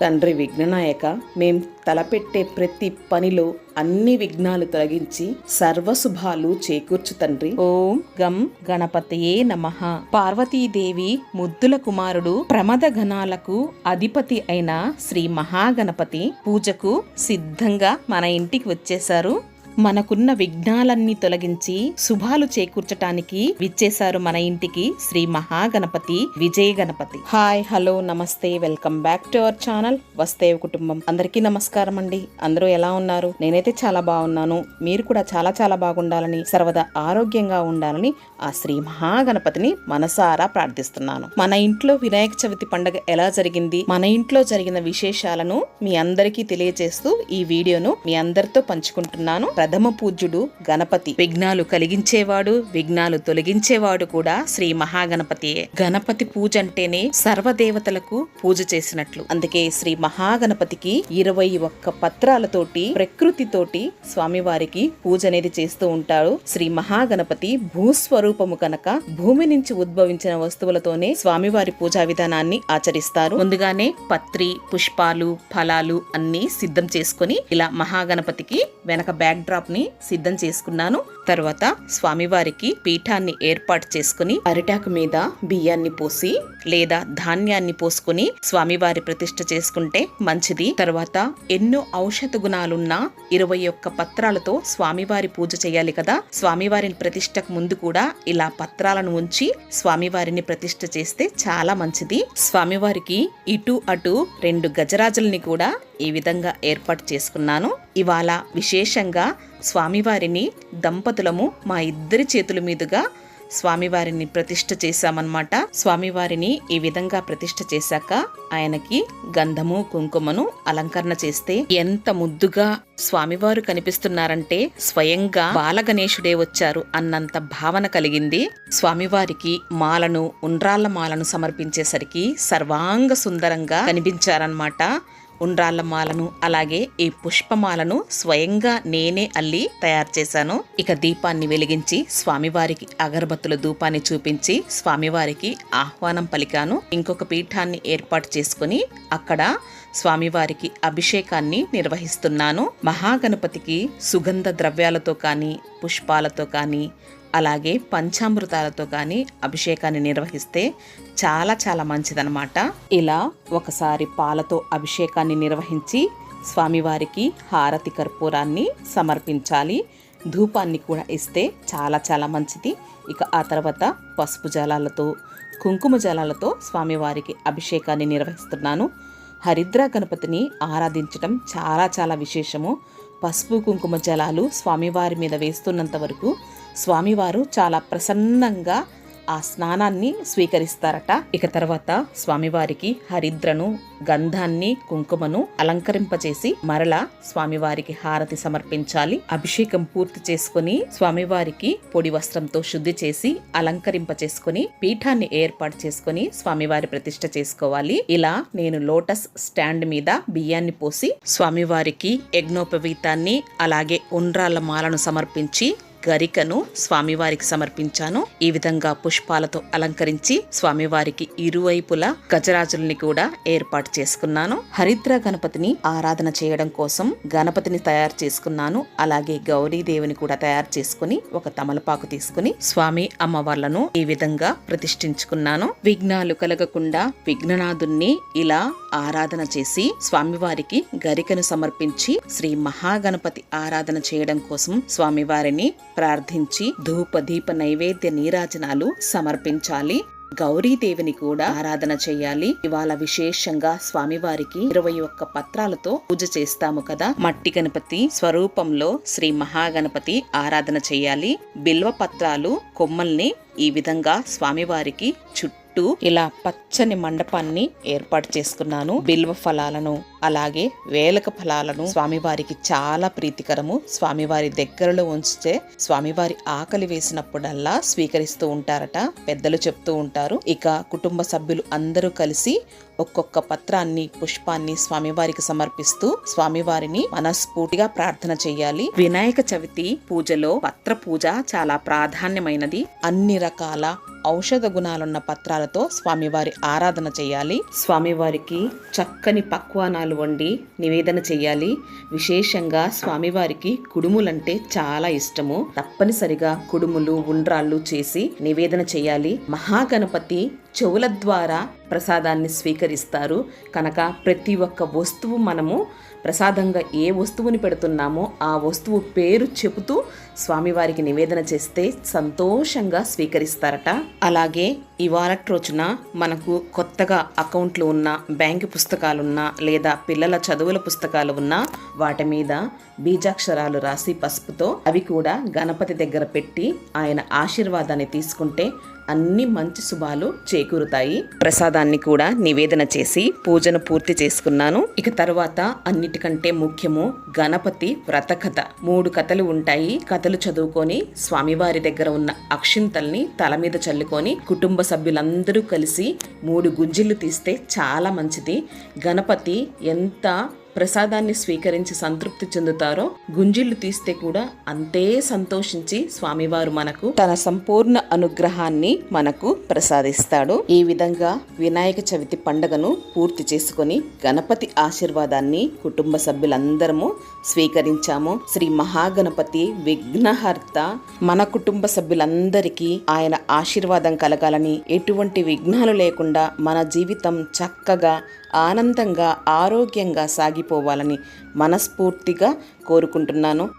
తండ్రి విఘ్ననాయక మేం తలపెట్టే ప్రతి పనిలో అన్ని విఘ్నాలు తొలగించి సర్వశుభాలు చేకూర్చు తండ్రి. ఓం గం గణపతయే నమ. పార్వతీదేవి ముద్దుల కుమారుడు ప్రమద గణాలకు అధిపతి అయిన శ్రీ మహాగణపతి పూజకు సిద్ధంగా మన ఇంటికి వచ్చేశారు. మనకున్న విఘ్నాలన్నీ తొలగించి శుభాలు చేకూర్చటానికి విచ్చేశారు మన ఇంటికి శ్రీ మహాగణపతి విజయ గణపతి. హాయ్ హలో నమస్తే welcome back to our channel వస్తేవ్ కుటుంబం. అందరికీ నమస్కారం అండి. అందరూ ఎలా ఉన్నారు? నేనైతే చాలా బాగున్నాను. మీరు కూడా చాలా చాలా బాగుండాలని సర్వదా ఆరోగ్యంగా ఉండాలని ఆ శ్రీ మహాగణపతిని మనసారా ప్రార్థిస్తున్నాను. మన ఇంట్లో వినాయక చవితి పండుగ ఎలా జరిగింది? మన ఇంట్లో జరిగిన విశేషాలను మీ అందరికీ తెలియజేస్తూ ఈ వీడియోను మీ అందరితో పంచుకుంటున్నాను. ప్రథమ పూజ్యుడు గణపతి. విఘ్నాలు కలిగించేవాడు విఘ్నాలు తొలగించేవాడు కూడా శ్రీ మహాగణపతియే గణపతి పూజ అంటేనే సర్వదేవతలకు పూజ చేసినట్లు. అందుకే శ్రీ మహాగణపతికి ఇరవై ఒక్క పత్రాలతోటి ప్రకృతితోటి స్వామివారికి పూజ అనేది చేస్తూ ఉంటాడు. శ్రీ మహాగణపతి భూస్వరూపము కనుక భూమి నుంచి ఉద్భవించిన వస్తువులతోనే స్వామివారి పూజా విధానాన్ని ఆచరిస్తారు. ముందుగానే పత్రి పుష్పాలు ఫలాలు అన్ని సిద్ధం చేసుకొని ఇలా మహాగణపతికి వెనక బ్యాక్ డ్రాప్ని సిద్ధం చేసుకున్నాను. తర్వాత స్వామివారికి పీఠాన్ని ఏర్పాటు చేసుకుని అరిటాకు మీద బియ్యాన్ని పోసి లేదా ధాన్యాన్ని పోసుకుని స్వామివారి ప్రతిష్ట చేసుకుంటే మంచిది. తర్వాత ఎన్నో ఔషధ గుణాలున్న ఇరవై ఒక్క పత్రాలతో స్వామివారి పూజ చేయాలి కదా. స్వామివారిని ప్రతిష్టకు ముందు కూడా ఇలా పత్రాలను ఉంచి స్వామివారిని ప్రతిష్ట చేస్తే చాలా మంచిది. స్వామివారికి ఇటు అటు రెండు గజరాజుల్ని కూడా ఈ విధంగా ఏర్పాటు చేసుకున్నాను. ఇవాళ విశేషంగా స్వామివారిని దంపతులము మా ఇద్దరి చేతుల మీదుగా స్వామివారిని ప్రతిష్ఠ చేశామన్నమాట. స్వామివారిని ఈ విధంగా ప్రతిష్ఠ చేశాక ఆయనకి గంధము కుంకుమను అలంకరణ చేస్తే ఎంత ముద్దుగా స్వామివారు కనిపిస్తున్నారంటే స్వయంగా బాలగణేశుడే వచ్చారు అన్నంత భావన కలిగింది. స్వామివారికి మాలను ఉండ్రాళ్ళ మాలను సమర్పించేసరికి సర్వాంగ సుందరంగా కనిపించారన్నమాట. ఉండ్రాళ్ళ మాలను అలాగే ఈ పుష్పమాలను స్వయంగా నేనే అల్లి తయారు చేశాను. ఇక దీపాన్ని వెలిగించి స్వామివారికి అగరబత్తుల ధూపాన్ని చూపించి స్వామివారికి ఆహ్వానం పలికాను. ఇంకొక పీఠాన్ని ఏర్పాటు చేసుకుని అక్కడ స్వామివారికి అభిషేకాన్ని నిర్వహిస్తున్నాను. మహాగణపతికి సుగంధ ద్రవ్యాలతో కానీ పుష్పాలతో కానీ అలాగే పంచామృతాలతో కానీ అభిషేకాన్ని నిర్వహిస్తే చాలా చాలా మంచిదనమాట ఇలా ఒకసారి పాలతో అభిషేకాన్ని నిర్వహించి స్వామివారికి హారతి కర్పూరాన్ని సమర్పించాలి. ధూపాన్ని కూడా ఇస్తే చాలా చాలా మంచిది. ఇక ఆ తర్వాత పసుపు జలాలతో కుంకుమ జలాలతో స్వామివారికి అభిషేకాన్ని నిర్వహిస్తున్నాను. హరిద్ర గణపతిని ఆరాధించటం చాలా చాలా విశేషము. పసుపు కుంకుమ జలాలు స్వామివారి మీద వేస్తున్నంత వరకు స్వామివారు చాలా ప్రసన్నంగా ఆ స్నానాన్ని స్వీకరిస్తారట. ఇక తర్వాత స్వామివారికి హరిద్రను గంధాన్ని కుంకుమను అలంకరింపచేసి మరలా స్వామివారికి హారతి సమర్పించాలి. అభిషేకం పూర్తి చేసుకుని స్వామివారికి పొడి వస్త్రంతో శుద్ధి చేసి అలంకరింప చేసుకుని పీఠాన్ని ఏర్పాటు చేసుకుని స్వామివారి ప్రతిష్ట చేసుకోవాలి. ఇలా నేను లోటస్ స్టాండ్ మీద బియ్యాన్ని పోసి స్వామివారికి యజ్ఞోపవీతాన్ని అలాగే ఉండ్రాళ్ళ మాలను సమర్పించి గరికను స్వామివారికి సమర్పించాను. ఈ విధంగా పుష్పాలతో అలంకరించి స్వామివారికి ఇరువైపులా గజరాజుల్ని కూడా ఏర్పాటు చేసుకున్నాను. హరిద్ర గణపతిని ఆరాధన చేయడం కోసం గణపతిని తయారు చేసుకున్నాను. అలాగే గౌరీదేవిని కూడా తయారు చేసుకుని ఒక తమలపాకు తీసుకుని స్వామి అమ్మవార్లను ఈ విధంగా ప్రతిష్ఠించుకున్నాను. విఘ్నాలు కలగకుండా విఘ్ననాథుణ్ణి ఇలా ఆరాధన చేసి స్వామివారికి గరికను సమర్పించి శ్రీ మహాగణపతి ఆరాధన చేయడం కోసం స్వామివారిని ప్రార్థించి ధూప దీప నైవేద్య నీరాజనాలు సమర్పించాలి. గౌరీదేవిని కూడా ఆరాధన చేయాలి. ఇవాళ విశేషంగా స్వామివారికి ఇరవై ఒక్క పత్రాలతో పూజ చేస్తాము కదా. మట్టి గణపతి స్వరూపంలో శ్రీ మహాగణపతి ఆరాధన చేయాలి. బిల్వ పత్రాలు కొమ్మల్ని ఈ విధంగా స్వామివారికి చుట్టూ ఇలా పచ్చని మండపాన్ని ఏర్పాటు చేసుకున్నాను. బిల్వ ఫలాలను అలాగే వేలక ఫలాలను స్వామివారికి చాలా ప్రీతికరము. స్వామివారి దగ్గరలో ఉంచితే స్వామివారి ఆకలి వేసినప్పుడల్లా స్వీకరిస్తూ ఉంటారట పెద్దలు చెప్తూ ఉంటారు. ఇక కుటుంబ సభ్యులు అందరూ కలిసి ఒక్కొక్క పత్రాన్ని పుష్పాన్ని స్వామివారికి సమర్పిస్తూ స్వామివారిని మనస్ఫూర్తిగా ప్రార్థన చేయాలి. వినాయక చవితి పూజలో పత్ర పూజ చాలా ప్రాధాన్యమైనది. అన్ని రకాల ఔషధ గుణాలున్న పత్రాలతో స్వామివారి ఆరాధన చేయాలి. స్వామివారికి చక్కని పక్వానాలు వండి నివేదన చేయాలి. విశేషంగా స్వామివారికి కుడుములంటే చాలా ఇష్టము. తప్పనిసరిగా కుడుములు ఉండ్రాళ్ళు చేసి నివేదన చేయాలి. మహాగణపతి చెవుల ద్వారా ప్రసాదాన్ని స్వీకరిస్తారు. కనుక ప్రతి ఒక్క వస్తువు మనము ప్రసాదంగా ఏ వస్తువుని పెడుతున్నామో ఆ వస్తువు పేరు చెబుతూ స్వామివారికి నివేదన చేస్తే సంతోషంగా స్వీకరిస్తారట. అలాగే ఇవాళ రోజున మనకు కొత్తగా అకౌంట్లు ఉన్న బ్యాంకు పుస్తకాలున్నా లేదా పిల్లల చదువుల పుస్తకాలు ఉన్నా వాటి మీద బీజాక్షరాలు రాసి పసుపుతో అవి కూడా గణపతి దగ్గర పెట్టి ఆయన ఆశీర్వాదాన్ని తీసుకుంటే అన్ని మంచి శుభాలు చేకూరుతాయి. ప్రసాదాన్ని కూడా నివేదన చేసి పూజను పూర్తి చేసుకున్నాను. ఇక తర్వాత అన్నిటికంటే ముఖ్యము గణపతి వ్రత కథ మూడు కథలు ఉంటాయి. కథలు చదువుకొని స్వామివారి దగ్గర ఉన్న అక్షింతల్ని తల మీద చల్లుకొని కుటుంబ సభ్యులందరూ కలిసి మూడు గుంజిళ్ళు తీస్తే చాలా మంచిది. గణపతి ఎంత ప్రసాదాన్ని స్వీకరించి సంతృప్తి చెందుతారో గుంజిళ్ళు తీస్తే కూడా అంతే సంతోషించి స్వామివారు మనకు తన సంపూర్ణ అనుగ్రహాన్ని మనకు ప్రసాదిస్తాడు. ఈ విధంగా వినాయక చవితి పండుగను పూర్తి చేసుకొని గణపతి ఆశీర్వాదాన్ని కుటుంబ సభ్యులందరము స్వీకరించాము. శ్రీ మహాగణపతి విఘ్నహర్త మన కుటుంబ సభ్యులందరికీ ఆయన ఆశీర్వాదం కలగాలని ఎటువంటి విఘ్నాలు లేకుండా మన జీవితం చక్కగా ఆనందంగా ఆరోగ్యంగా సాగిపోవాలని మనస్ఫూర్తిగా కోరుకుంటున్నాను.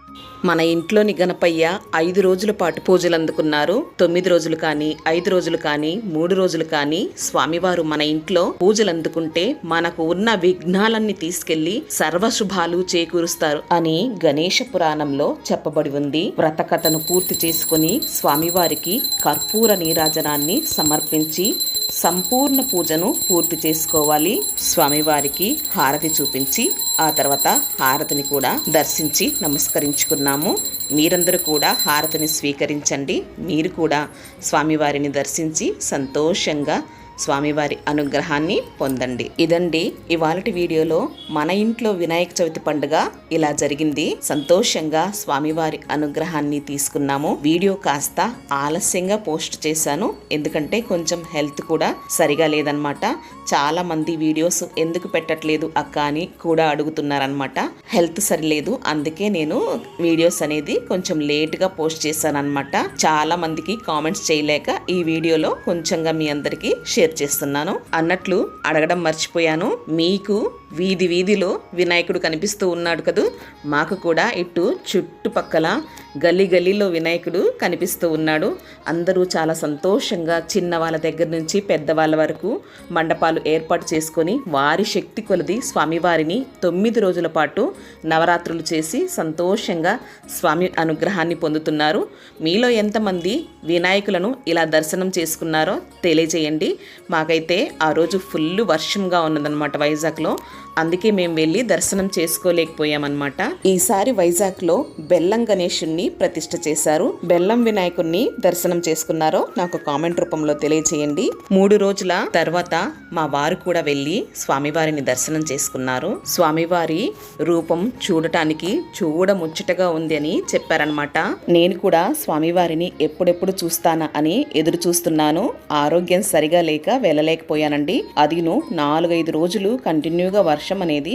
మన ఇంట్లోని గణపయ్య ఐదు రోజుల పాటు పూజలు అందుకున్నారు. తొమ్మిది రోజులు కానీ ఐదు రోజులు కానీ మూడు రోజులు కానీ స్వామివారు మన ఇంట్లో పూజలు అందుకుంటే మనకు ఉన్న విఘ్నాలన్నీ తీసుకెళ్ళి సర్వశుభాలు చేకూరుస్తారు అని గణేష పురాణంలో చెప్పబడి ఉంది. వ్రతకథను పూర్తి చేసుకుని స్వామివారికి కర్పూర నీరాజనాన్ని సమర్పించి సంపూర్ణ పూజను పూర్తి చేసుకోవాలి. స్వామివారికి హారతి చూపించి ఆ తర్వాత హారతిని కూడా దర్శించి నమస్కరించుకున్నాము. మీరందరూ కూడా హారతిని స్వీకరించండి. మీరు కూడా స్వామివారిని దర్శించి సంతోషంగా స్వామివారి అనుగ్రహాన్ని పొందండి. ఇదండి ఇవాళటి వీడియోలో మన ఇంట్లో వినాయక చవితి పండుగ ఇలా జరిగింది. సంతోషంగా స్వామివారి అనుగ్రహాన్ని తీసుకున్నాము. వీడియో కాస్త ఆలస్యంగా పోస్ట్ చేశాను. ఎందుకంటే కొంచెం హెల్త్ కూడా సరిగా లేదనమాట చాలా మంది వీడియోస్ ఎందుకు పెట్టట్లేదు అక్క అని కూడా అడుగుతున్నారనమాట హెల్త్ సరిలేదు. అందుకే నేను వీడియోస్ అనేది కొంచెం లేట్గా పోస్ట్ చేశాను అనమాట చాలా మందికి కామెంట్స్ చేయలేక ఈ వీడియోలో కొంచెంగా మీ అందరికీ షేర్ చేస్తున్నాను. అన్నట్లు అడగడం మర్చిపోయాను. మీకు వీధి వీధిలో వినాయకుడు కనిపిస్తూ ఉన్నాడు కదూ. మాకు కూడా ఇటు చుట్టుపక్కల గల్లీ గల్లీలో వినాయకుడు కనిపిస్తూ ఉన్నాడు. అందరూ చాలా సంతోషంగా చిన్న వాళ్ళ దగ్గర నుంచి పెద్దవాళ్ళ వరకు మండపాలు ఏర్పాటు చేసుకొని వారి శక్తి కొలది స్వామివారిని తొమ్మిది రోజుల పాటు నవరాత్రులు చేసి సంతోషంగా స్వామి అనుగ్రహాన్ని పొందుతున్నారు. మీలో ఎంతమంది వినాయకులను ఇలా దర్శనం చేసుకున్నారో తెలియజేయండి. మాకైతే ఆ రోజు ఫుల్ వర్షంగా ఉన్నదన్నమాట వైజాగ్లో. అందుకే మేము వెళ్ళి దర్శనం చేసుకోలేకపోయామన్నమాట. ఈసారి వైజాగ్లో బెల్లం గణేషుణ్ణి ప్రతిష్ట చేశారు. బెల్లం వినాయకుణ్ణి దర్శనం చేసుకున్నారో నాకు కామెంట్ రూపంలో తెలియజేయండి మూడు రోజుల తర్వాత మా వారు కూడా వెళ్ళి స్వామివారిని దర్శనం చేసుకున్నారు. స్వామివారి రూపం చూడటానికి చూడముచ్చటగా ఉంది అని చెప్పారనమాట నేను కూడా స్వామివారిని ఎప్పుడెప్పుడు చూస్తానా అని ఎదురు చూస్తున్నాను. ఆరోగ్యం సరిగా లేక వెళ్ళలేకపోయానండి. అదిను నాలుగైదు రోజులు కంటిన్యూగా వర్షం అనేది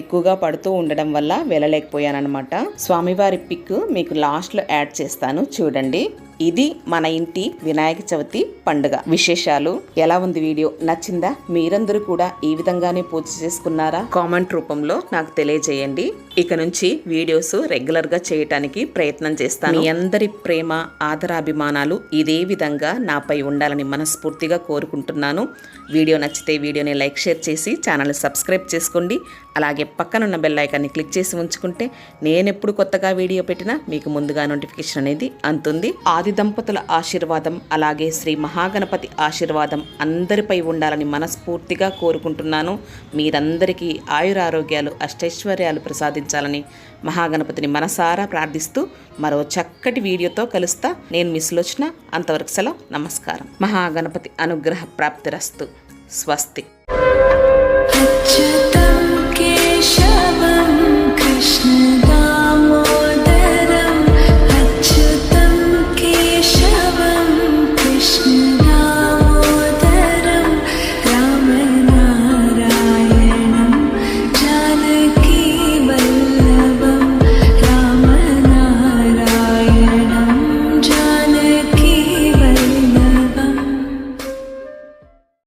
ఎక్కువగా పడుతూ ఉండడం వల్ల వెళ్ళలేకపోయానమాట స్వామివారి పిక్ మీకు లాస్ట్లో యాడ్ చేస్తాను చూడండి. ఇది మన ఇంటి వినాయక చవితి పండుగ. విశేషాలు? ఎలా ఉంది వీడియో? నచ్చిందా? మీరందరూ కూడా ఈ విధంగానే పూజ చేసుకున్నారా? కామెంట్ రూపంలో నాకు తెలియజేయండి. ఇక నుంచి వీడియోస్ రెగ్యులర్గా చేయటానికి ప్రయత్నం చేస్తాను. మీ అందరి ప్రేమ ఆదరాభిమానాలు ఇదే విధంగా నాపై ఉండాలని మనస్ఫూర్తిగా కోరుకుంటున్నాను. వీడియో నచ్చితే వీడియోని లైక్ షేర్ చేసి ఛానల్ సబ్స్క్రైబ్ చేసుకోండి. అలాగే పక్కనున్న బెల్ ఐకాన్ని క్లిక్ చేసి ఉంచుకుంటే నేను ఎప్పుడు కొత్తగా వీడియో పెట్టినా మీకు ముందుగా నోటిఫికేషన్ అనేది అందుతుంది ఆది దంపతుల ఆశీర్వాదం అలాగే శ్రీ మహాగణపతి ఆశీర్వాదం అందరిపై ఉండాలని మనస్ఫూర్తిగా కోరుకుంటున్నాను. మీరందరికీ ఆయురారోగ్యాలు అష్టైశ్వర్యాలు ప్రసాదించాలని మహాగణపతిని మనసారా ప్రార్థిస్తూ మరో చక్కటి వీడియోతో కలుస్తా. నేను మిస్లోచన వచ్చిన అంతవరకు సెలవు. నమస్కారం. మహాగణపతి అనుగ్రహ ప్రాప్తిరస్తు స్వస్తి.